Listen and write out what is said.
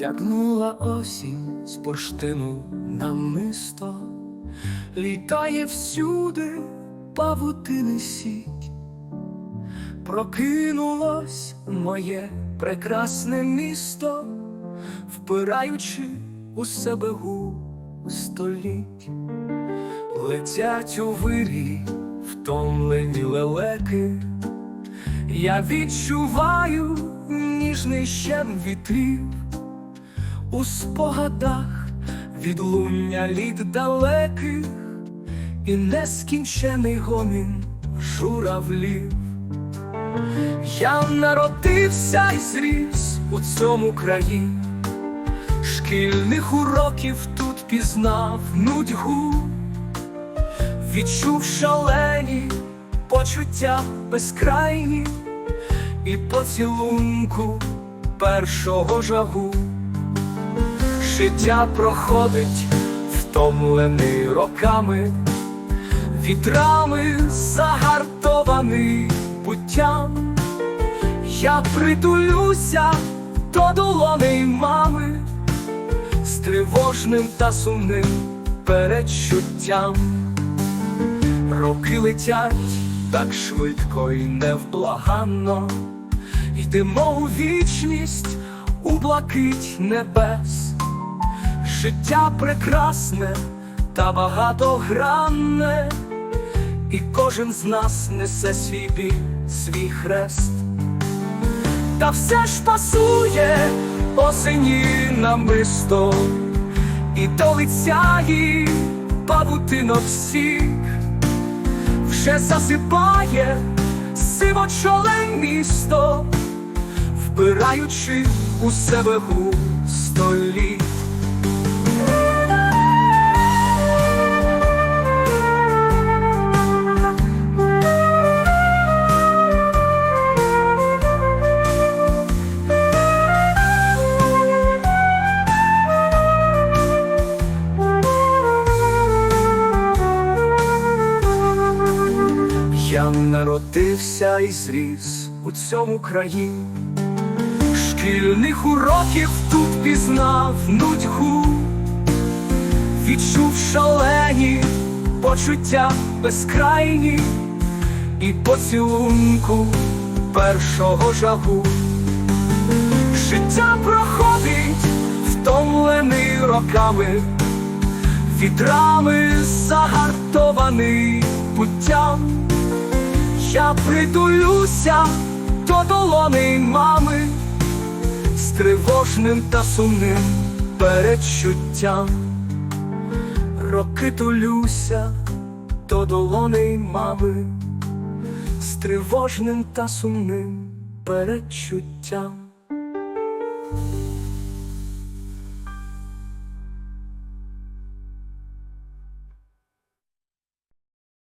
Втягнула осінь з бурштину намисто, літає всюди павутини сіть, прокинулось моє прекрасне місто, впираючи у себе століть, летять у вирі втомлені лелеки. Я відчуваю ніжний щем вітрів у спогадах відлуння літ далеких і нескінчений гомін журавлів. Я народився і зріс у цьому краї, шкільних уроків тут пізнав нудьгу, відчув шалені почуття безкрайні і поцілунку першого жагу. Життя проходить втомлений роками, вітрами загартований буттям. Я притулюся до долоней мами з тривожним та сумним передчуттям. Роки летять так швидко і невблаганно, йдемо у вічність у блакить небес, життя прекрасне та багатогранне, і кожен з нас несе свій біль, свій хрест. Та все ж пасує осені намисто, і до лиця їй павутинок всіх вже засипає сивочоле місто, вбираючи у себе густо літ. Я народився і зріс у цьому краї, шкільних уроків тут пізнав нудьгу, відчув шалені почуття безкрайні і поцілунку першого жагу. Життя проходить втомлений роками, вітрами загартований путтям. Я притулюся до долони мами з тривожним та сумним передчуттям. Роки тулюся до долони мами з тривожним та сумним передчуттям.